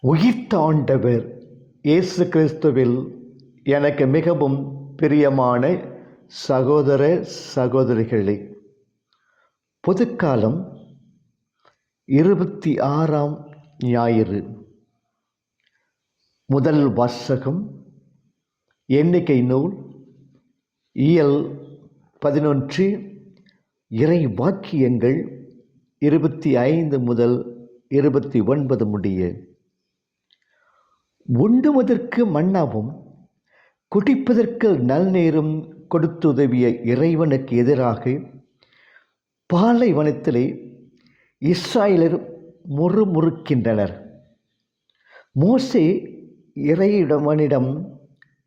உயிர்த்த ஆண்டவர் இயேசு கிறிஸ்துவில் எனக்கு மிகவும் பிரியமான சகோதர சகோதரிகளே பொதுக்காலம் இருபத்தி ஆறாம் ஞாயிறு. முதல் வாசகம் எண்ணிக்கை நூல் இயல் பதினொன்று இறை வாக்கியங்கள் இருபத்தி ஐந்து முதல் இருபத்தி ஒன்பது முடிய. உண்டுவதற்கு மன்னாவும் குடிப்பதற்கு நல்நீரும் கொடுத்துதவிய இறைவனுக்கு எதிராக பாலைவனத்திலே இஸ்ராயலர் முறுமுறுக்கின்றனர். மோசே இறையிடவனிடம்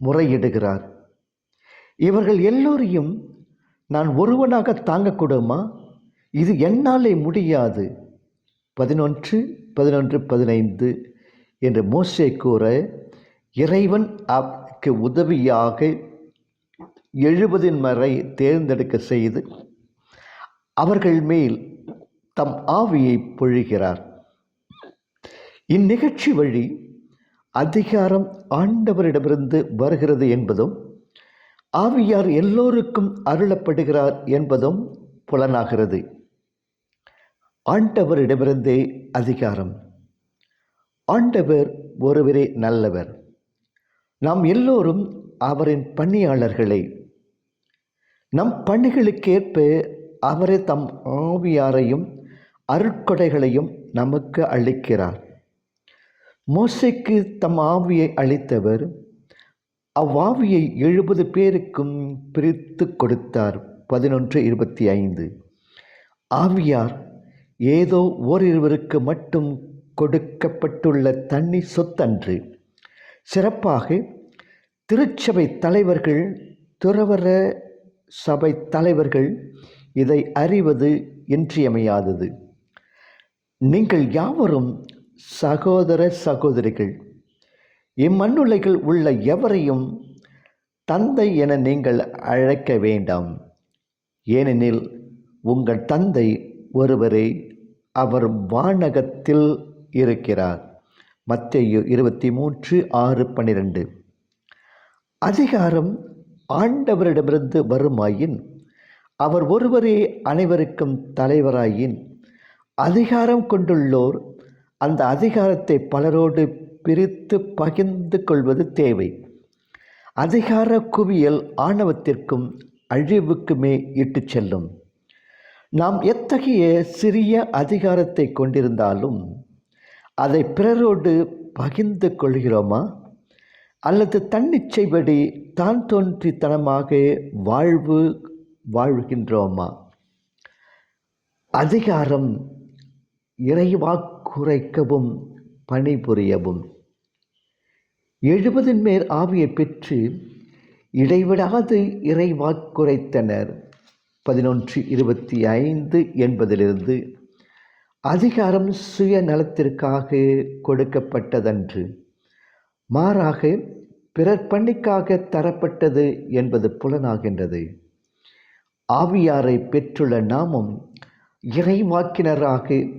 முறையிடுகிறார். இவர்கள் எல்லோரையும் நான் ஒருவனாக தாங்கக்கூடுமா? இது என்னாலே முடியாது. பதினொன்று பதினொன்று பதினைந்து என்று மோசே கூற இறைவன் அவருக்கு உதவியாக எழுபதின் வரை தேர்ந்தெடுக்க செய்து அவர்கள் மேல் தம் ஆவியை பொழிகிறார். இந்நிகழ்ச்சி வழி அதிகாரம் ஆண்டவரிடமிருந்து வருகிறது என்பதும் ஆவியார் எல்லோருக்கும் அருளப்படுகிறார் என்பதும் புலனாகிறது. ஆண்டவரிடமிருந்தே அதிகாரம். ஆண்டவர் ஒருவரே நல்லவர். நாம் எல்லோரும் அவரின் பணியாளர்களே. நம் பணிகளுக்கேற்ப அவரே தம் ஆவியாரையும் அருட்கொடைகளையும் நமக்கு அளிக்கிறார். மோசைக்கு தம் ஆவியை அளித்தவர் அவ்வாவியை எழுபது பேருக்கும் பிரித்து கொடுத்தார். பதினொன்று இருபத்தி ஐந்து. ஆவியார் ஏதோ ஓரிருவருக்கு மட்டும் கொடுக்கப்பட்டுள்ள தனி சொத்தன்று. சிறப்பாக திருச்சபை தலைவர்கள் துறவர சபை தலைவர்கள் இதை அறிவது இன்றியமையாதது. நீங்கள் யாவரும் சகோதர சகோதரிகள் இம்மண்ணுலைகள் உள்ள எவரையும் தந்தை என நீங்கள் அழைக்க வேண்டாம். ஏனெனில் உங்கள் தந்தை ஒருவரே அவர் வானகத்தில் இருக்கிறார். மத்திய இருபத்தி மூன்று ஆறு பன்னிரெண்டு. அதிகாரம் ஆண்டவரிடமிருந்து வருமாயின் அவர் ஒருவரே அனைவருக்கும் தலைவராயின் அதிகாரம் கொண்டுள்ளோர் அந்த அதிகாரத்தை பலரோடு பிரித்து பகிர்ந்து கொள்வது தேவை. அதிகார குவியல் ஆணவத்திற்கும் அழிவுக்குமே இட்டுச் செல்லும். நாம் எத்தகைய சிறிய அதிகாரத்தை கொண்டிருந்தாலும் அதை பிறரோடு பகிர்ந்து கொள்கிறோமா? அல்லது தன்னிச்சைப்படி தான் தோன்றித்தனமாக வாழ்வு வாழ்கின்றோமா? அதிகாரம் இறைவாக்குரைக்கவும் பணிபுரியவும். எழுபதின் மேல் ஆவியை பெற்று இடைவிடாது இறைவாக்குரைத்தனர். பதினொன்று இருபத்தி ஐந்து என்பதிலிருந்து அதிகாரம் சுயநலத்திற்காக கொடுக்கப்பட்டதன்று. மாறாக பிறர் பணிக்காக தரப்பட்டது என்பது புலனாகின்றது. ஆவியாரை பெற்றுள்ள நாமும் இறைவாக்கினராக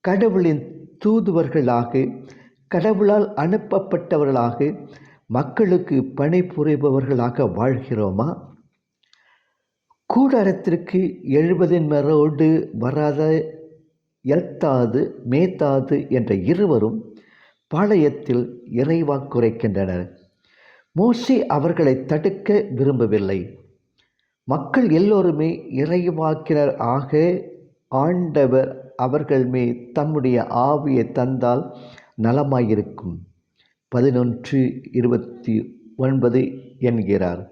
கடவுளின் தூதுவர்களாக கடவுளால் அனுப்பப்பட்டவர்களாக மக்களுக்கு பணிபுரிபவர்களாக வாழ்கிறோமா? கூடாரத்திற்கு எழுபதின் மரோடு வராத எல்தாது மேத்தாது என்ற இருவரும் பாளையத்தில் இறைவா குறைக்கின்றனர். மோசி அவர்களை தடுக்க விரும்பவில்லை. மக்கள் எல்லோருமே இறைவாக்கினர் ஆக ஆண்டவர் அவர்கள் மே தம்முடைய ஆவியை தந்தால் நலமாயிருக்கும். பதினொன்று இருபத்தி ஒன்பது என்கிறார்.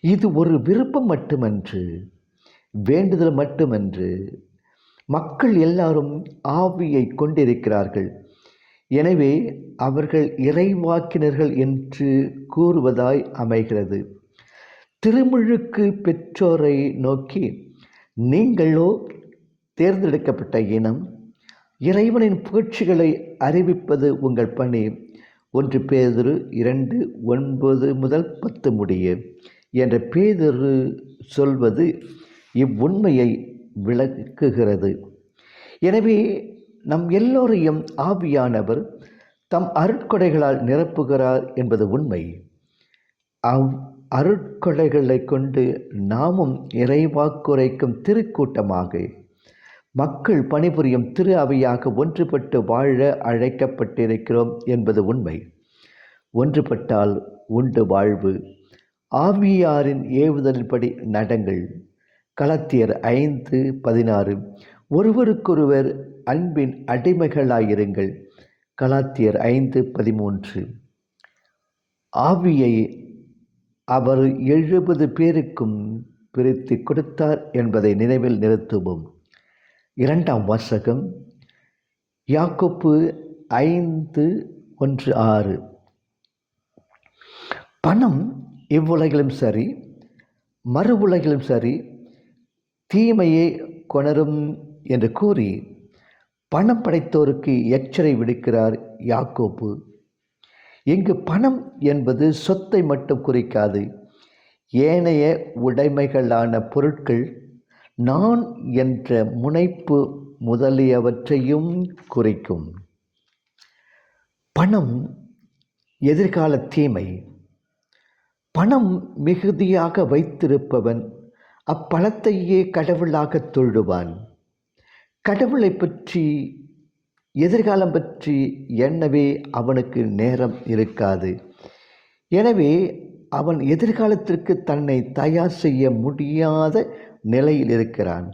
இது ஒரு விருப்பம் மட்டுமன்று வேண்டுதல் மட்டுமன்று மக்கள் எல்லாரும் ஆவியை கொண்டிருக்கிறார்கள். எனவே அவர்கள் இறைவாக்கினர்கள் என்று கூறுவதாய் அமைகிறது. திருமுழுக்கு பெற்றோரை நோக்கி நீங்களோ தேர்ந்தெடுக்கப்பட்ட இனம் இறைவனின் புகழ்ச்சிகளை அறிவிப்பது உங்கள் பணி. ஒன்று பேதிரு இரண்டு ஒன்பது முதல் பத்து முடிய. என்ற பேதிரு சொல்வது இவ்வுண்மையை விளக்குகிறது. எனவே நம் எல்லோரையும் ஆவியானவர் தம் அருட்கொடைகளால் நிரப்புகிறார் என்பது உண்மை. அவ் அருட்கொடைகளை கொண்டு நாமும் இறைவாக்குரைக்கும் திருக்கூட்டமாக மக்கள் பணிபுரியும் திரு அவையாக ஒன்றுபட்டு வாழ அழைக்கப்பட்டிருக்கிறோம் என்பது உண்மை. ஒன்றுபட்டால் உண்டு வாழ்வு. ஆவியாரின் ஏவுதலின்படி நடங்கள். கலத்தியர் ஐந்து பதினாறு ஒருவருக்கொருவர் அன்பின் அடிமைகளாயிருங்கள். கலாத்தியர் ஐந்து பதிமூன்று. ஆவியை அவர் எழுபது பேருக்கும் பிரித்து கொடுத்தார் என்பதை நினைவில் நிறுத்துவோம். இரண்டாம் வாசகம் யாக்கோப்பு ஐந்து ஒன்று ஆறு. பணம் இவ்வுலகிலும் சரி மறு உலகிலும் சரி தீமையை கொணரும் என்று கூறி பணம் படைத்தோருக்கு எச்சரை விடுக்கிறார் யாக்கோப்பு இங்கு பணம் என்பது சொத்தை மட்டும் குறிக்காது ஏனைய உடைமைகளான பொருட்கள் நான் என்ற முனைப்பு முதலியவற்றையும் குறிக்கும். பணம் எதிர்கால தீமை. பணம் மிகுதியாக வைத்திருப்பவன் அப்பணத்தையே கடவுளாக தொழுவான். கடவுளை பற்றி எதிர்காலம் பற்றி எண்ணவே அவனுக்கு நேரம் இருக்காது. எனவே அவன் எதிர்காலத்திற்கு தன்னை தயார் செய்ய முடியாத நிலையில் இருக்கிறான்.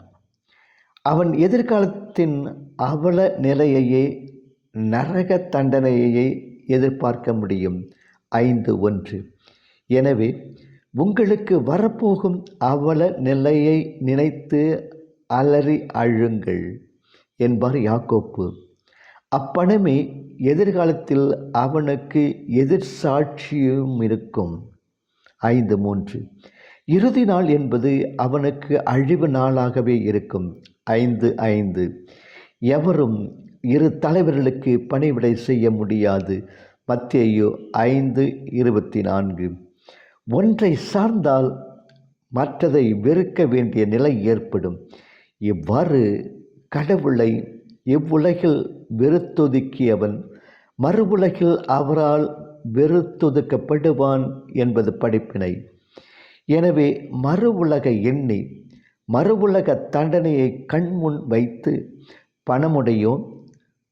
அவன் எதிர்காலத்தின் அவல நிலையையே நரக தண்டனையையே எதிர்பார்க்க முடியும். ஐந்து ஒன்று. எனவே உங்களுக்கு வரப்போகும் அவல நிலையை நினைத்து அலறி அழுங்கள் என்பார் யாக்கோப்பு அப்பணமே எதிர்காலத்தில் அவனுக்கு எதிர்சாட்சியும் இருக்கும். ஐந்து மூன்று. இறுதி நாள் என்பது அவனுக்கு அழிவு நாளாகவே இருக்கும். ஐந்து ஐந்து. எவரும் இரு தலைவர்களுக்கு பணிவிடை செய்ய முடியாது. மத்தேயு ஐந்து இருபத்தி நான்கு. ஒன்றை சார்ந்தால் மற்றதை வெறுக்க வேண்டிய நிலை ஏற்படும். இவ்வாறு கடவுளை இவ்வுலகில் வெறுத்தொதுக்கியவன் மறு உலகில் அவரால் வெறுத்தொதுக்கப்படுவான் என்பது படிப்பினை. எனவே மறு எண்ணி மறு உலக தண்டனையை கண்முன் வைத்து பணமுடையோன்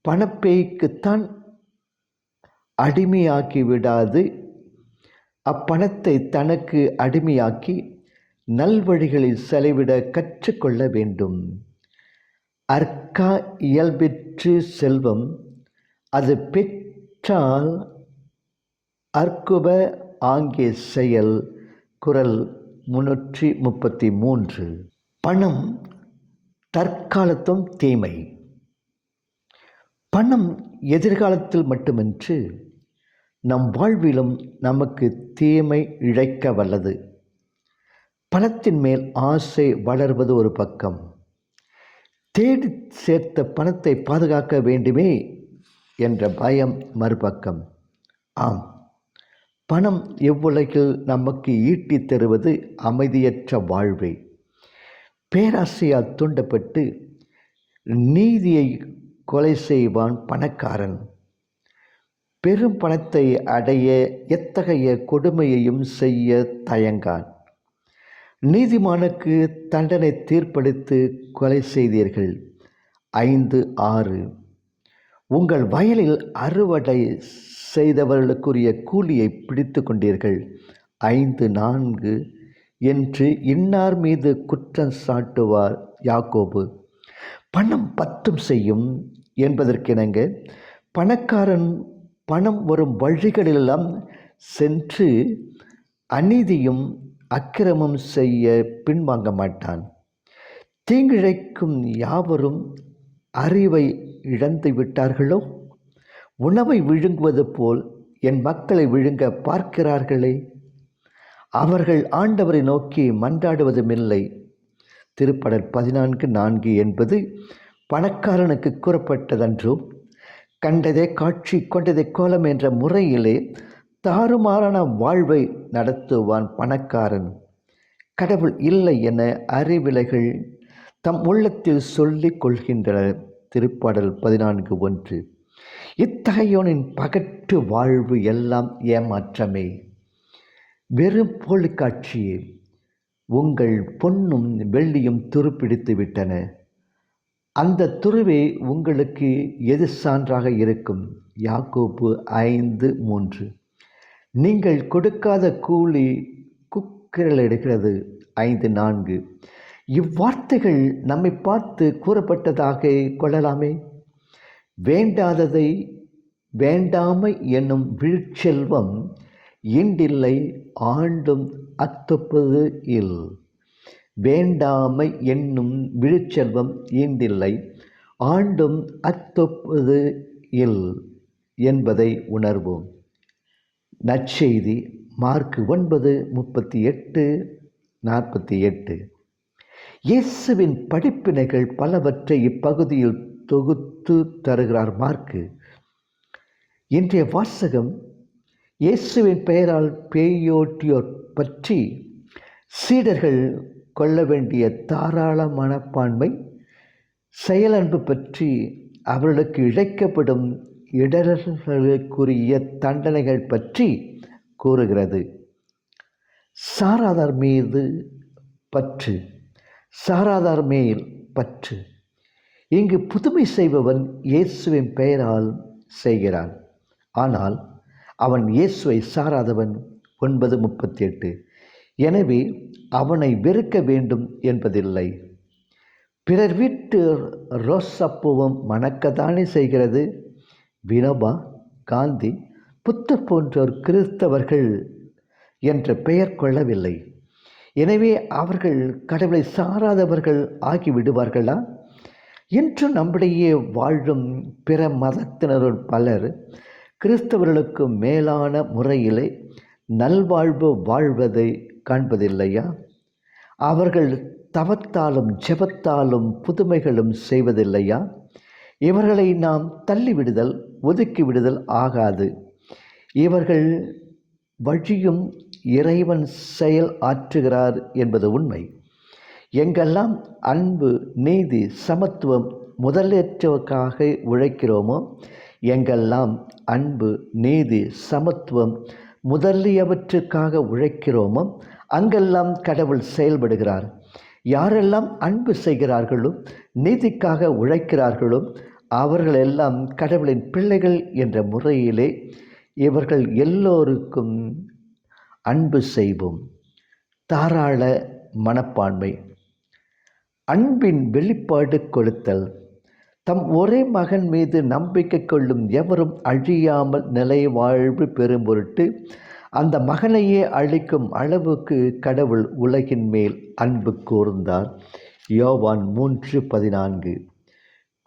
பணப்பேய்க்குத்தான் அடிமையாக்கி விடாது அப்பணத்தை தனக்கு அடிமையாக்கி நல்வழிகளில் செலவிட கற்றுக்கொள்ள வேண்டும். அற்கா இயல்பெற்று செல்வம் அது பெற்றால் அற்குப ஆங்கே செயல். குரல் முன்னூற்றி முப்பத்தி மூன்று. பணம் தற்காலத்தும் தீமை. பணம் எதிர்காலத்தில் மட்டுமின்றி நம் வாழ்விலும் நமக்கு தீமை இழைக்க வல்லது. பணத்தின் மேல் ஆசை வளர்வது ஒரு பக்கம். தேடி சேர்த்த பணத்தை பாதுகாக்க வேண்டுமே என்ற பயம் மறுபக்கம். ஆம் பணம் எவ்வுலகில் நமக்கு ஈட்டித் தருவது அமைதியற்ற வாழ்வை. பேராசையால் தூண்டப்பட்டு நீதியை கொலை செய்வான் பணக்காரன். பெரும் பணத்தை அடைய எத்தகைய கொடுமையையும் செய்ய தயங்கான். நீதிமானுக்கு தண்டனை தீர்ப்பளித்து கொலை செய்தீர்கள். ஐந்து ஆறு. உங்கள் வயலில் அறுவடை செய்தவர்களுக்குரிய கூலியை பிடித்து கொண்டீர்கள். ஐந்து நான்கு. என்று இன்னார் மீது குற்றம் சாட்டுவார் யாக்கோபு. பணம் பத்தும் செய்யும் என்பதற்கிணங்க பணக்காரன் பணம் வரும் வழிகளிலெல்லாம் சென்று அநீதியும் அக்கிரமம் செய்ய பின்வாங்க மாட்டான். தீங்கிழைக்கும் யாவரும் அறிவை இழந்து விட்டார்களோ? உணவை விழுங்குவது போல் என் மக்களை விழுங்க பார்க்கிறார்களே? அவர்கள் ஆண்டவரை நோக்கி மன்றாடுவதுமில்லை. திருப்படல் பதினான்கு நான்கு என்பது பணக்காரனுக்கு கூறப்பட்டதன்றோ. கண்டதே காட்சி கொண்டதே கோலம் என்ற முறையிலே தாறுமாறான வாழ்வை நடத்துவான் பணக்காரன். கடவுள் இல்லை என அறிவிலைகள் தம் உள்ளத்தில் சொல்லிக் கொள்கின்றனர் திருப்பாடல் பதினான்கு ஒன்று. இத்தகையோனின் பகட்டு வாழ்வு எல்லாம் ஏமாற்றமே. வெறும் போலிக்காட்சியே. உங்கள் பொன்னும் வெள்ளியும் துருப்பிடித்து விட்டன அந்த துருவே உங்களுக்கு எது சான்றாக இருக்கும்? யாக்கோப்பு ஐந்து மூன்று. நீங்கள் கொடுக்காத கூலி குக்கிரல் எடுக்கிறது. ஐந்து நான்கு. இவ்வார்த்தைகள் நம்மை பார்த்து கூறப்பட்டதாக கொள்ளலாமே. வேண்டாததை வேண்டாமை என்னும் விழுச்செல்வம் இன்றில்லை ஆண்டும் அத்துப்பது இல். வேண்டாமை என்னும் விழுச்செல்வம் ஈண்டில்லை. ஆண்டும் அத்தொப்பது இல் என்பதை உணர்வோம். நற்செய்தி மார்க் ஒன்பது முப்பத்தி எட்டு நாற்பத்தி எட்டு இயேசுவின் படிப்பினைகள் பலவற்றை இப்பகுதியில் தொகுத்து தருகிறார் மார்க்கு. இன்றைய வாசகம் இயேசுவின் பெயரால் பேயோட்டியோர் பற்றி சீடர்கள் கொள்ள வேண்டிய தாராள மனப்பான்மை செயலன்பு பற்றி அவர்களுக்கு இழைக்கப்படும் இடர்களுக்குரிய தண்டனைகள் பற்றி கூறுகிறது. சாராதார் மீது பற்று சாராதார் மேல் பற்று. இங்கு புதுமை செய்பவன் இயேசுவின் பெயரால் செய்கிறான். ஆனால் அவன் இயேசுவை சாராதவன் ஒன்பது முப்பத்தி எட்டு எனவே அவனை வெறுக்க வேண்டும் என்பதில்லை. பிறர் வீட்டு ரோசப்பூவும் மணக்கத்தானே செய்கிறது? வினோபா காந்தி புத்தர் போன்றோர் கிறிஸ்தவர்கள் என்ற பெயர் கொள்ளவில்லை. எனவே அவர்கள் கடவுளை சாராதவர்கள் ஆகிவிடுவார்களா? இன்று நம்மிடையே வாழும் பிற மதத்தினருள் பலர் கிறிஸ்தவர்களுக்கு மேலான முறையிலே நல்வாழ்வு வாழ்வதை காண்பதில்லையா? அவர்கள் தவத்தாலும் ஜெபத்தாலும் புதுமைகளும் செய்வதில்லையா? இவர்களை நாம் தள்ளிவிடுதல் ஒதுக்கி விடுதல் ஆகாது. இவர்கள் வழியும் இறைவன் செயல் ஆற்றுகிறார் என்பது உண்மை. எங்கெல்லாம் அன்பு நீதி சமத்துவம் முதலேற்றவுக்காக உழைக்கிறோமோ எங்கெல்லாம் அன்பு நீதி சமத்துவம் முதலியவற்றுக்காக உழைக்கிறோமோ அங்கெல்லாம் கடவுள் செயல்படுகிறார். யாரெல்லாம் அன்பு செய்கிறார்களோ நீதிக்காக உழைக்கிறார்களோ அவர்களெல்லாம் கடவுளின் பிள்ளைகள் என்ற முறையிலே இவர்கள் எல்லோருக்கும் அன்பு செய்வோம். தாராள மனப்பான்மை. அன்பின் வெளிப்பாடு கொடுத்தல். தம் ஒரே மகன் மீது நம்பிக்கை கொள்ளும் எவரும் அழியாமல் நிலை வாழ்வு பெறும் பொருட்டு அந்த மகனையே அழிக்கும் அளவுக்கு கடவுள் உலகின் மேல் அன்பு கூர்ந்தார். யோவான் மூன்று பதினான்கு.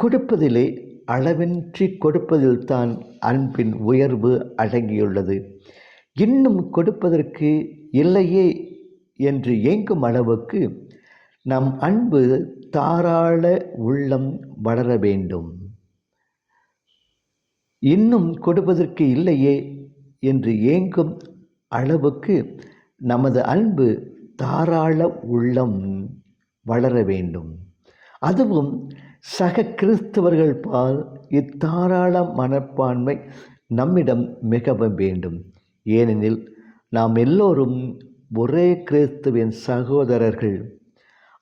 கொடுப்பதிலே அளவின்றி கொடுப்பதில் தான் அன்பின் உயர்வு அடங்கியுள்ளது. இன்னும் கொடுப்பதற்கு இல்லையே என்று ஏங்கும் அளவுக்கு நம் அன்பு தாராள உள்ளம் வளர வேண்டும் இன்னும் கொடுப்பதற்கு இல்லையே என்று ஏங்கும் அளவுக்கு நமது அன்பு தாராள உள்ளம் வளர வேண்டும். அதுவும் சக கிறிஸ்தவர்கள் பால் இத்தாராள மனப்பான்மை நம்மிடம் மிகவும் வேண்டும். ஏனெனில் நாம் எல்லோரும் ஒரே கிறிஸ்துவின் சகோதரர்கள்.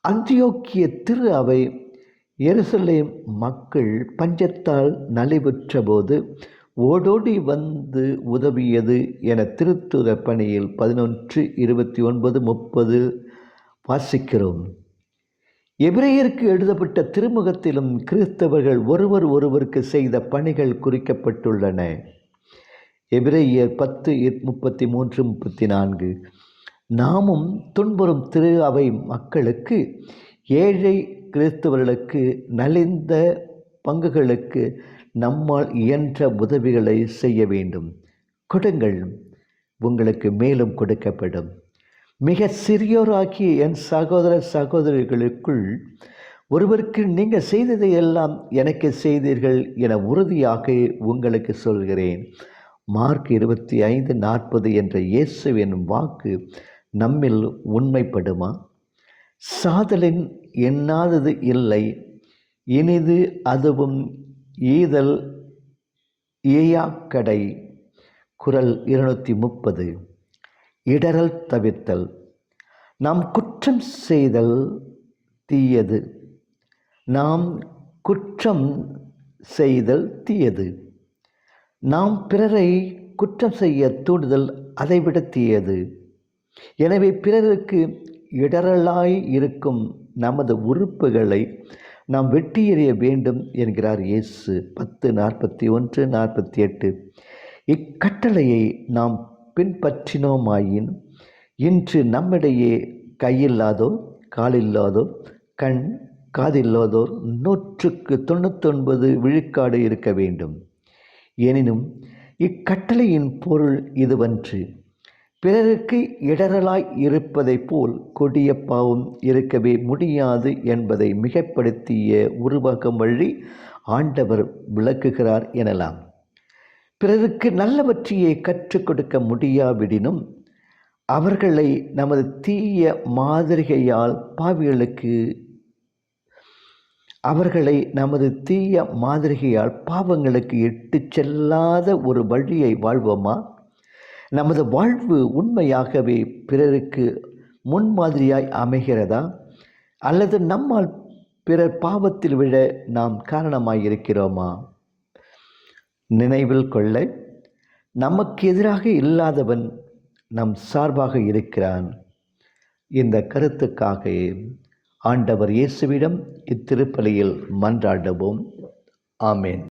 அந்தியோக்கிய திரு அவை எருசலேம் மக்கள் பஞ்சத்தால் நலிவுற்ற போது ஓடோடி வந்து உதவியது என திருத்துதப்பணியில் பதினொன்று இருபத்தி ஒன்பது முப்பது வாசிக்கிறோம். எபிரேயருக்கு எழுதப்பட்ட திருமுகத்திலும் கிறிஸ்தவர்கள் ஒருவர் ஒருவருக்கு செய்த பணிகள் குறிக்கப்பட்டுள்ளன. எபிரேயர் பத்து முப்பத்தி மூன்று முப்பத்தி நான்கு. நாமும் துன்புறும் திரு அவை மக்களுக்கு ஏழை கிறிஸ்தவர்களுக்கு நலிந்த பங்குகளுக்கு நம்மால் இயன்ற உதவிகளை செய்ய வேண்டும். கொடுங்கள் உங்களுக்கு மேலும் கொடுக்கப்படும். மிக சிறியோராகிய என் சகோதர சகோதரிகளுக்குள் ஒருவருக்கு நீங்கள் செய்ததை எல்லாம் எனக்கு செய்தீர்கள் என உறுதியாக உங்களுக்கு சொல்கிறேன். மார்க் இருபத்தி ஐந்து நாற்பது என்ற இயேசுவின் வாக்கு நம்மில் உண்மைப்படுமா? சாதலின் எண்ணாதது இல்லை. இனிது அதுவும் ஈதல் ஈயாக்கடை குரல் இருநூற்றி முப்பது இடரல் தவிர்த்தல். நாம் குற்றம் செய்தல் தீயது. நாம் குற்றம் செய்தல் தீயது. நாம் பிறரை குற்றம் செய்ய தூண்டுதல் அதைவிட தீயது. எனவே பிறருக்கு இடரலாய் இருக்கும் நமது உறுப்புகளை நாம் வெட்டி எறிய வேண்டும் என்கிறார் இயேசு. பத்து நாற்பத்தி ஒன்று நாற்பத்தி எட்டு. இக்கட்டளையை நாம் பின்பற்றினோமாயின் இன்று நம்மிடையே கையில்லாதோ காலில்லாதோ கண் காதில்லாதோர் நூற்றுக்கு தொண்ணூத்தொன்பது விழுக்காடு இருக்க வேண்டும். எனினும் இக்கட்டளையின் பொருள் இதுவன்று. பிறருக்கு இடரலாய் இருப்பதைப் போல் கொடிய பாவம் இருக்கவே முடியாது என்பதை மிகப்படுத்திய உருவாக்கம் வழி ஆண்டவர் விளக்குகிறார் எனலாம். பிறருக்கு நல்லவற்றையே கற்றுக் கொடுக்க முடியாவிடினும் அவர்களை நமது தீய மாதிரிகையால் பாவிகளுக்கு அவர்களை நமது தீய மாதிரிகையால் பாவங்களுக்கு இட்டு செல்லாத ஒரு வழியை வாழ்வோமா? நமது வாழ்வு உண்மையாகவே பிறருக்கு முன்மாதிரியாய் அமைகிறதா? அல்லது நம்மால் பிறர் பாவத்தில் விழ நாம் காரணமாயிருக்கிறோமா? நினைவில் கொள்ள நமக்கு எதிராக இல்லாதவன் நம் சார்பாக இருக்கிறான். இந்த கருத்துக்காக ஆண்டவர் இயேசுவிடம் இத்திருப்பலியில் மன்றாடுவோம். ஆமேன்.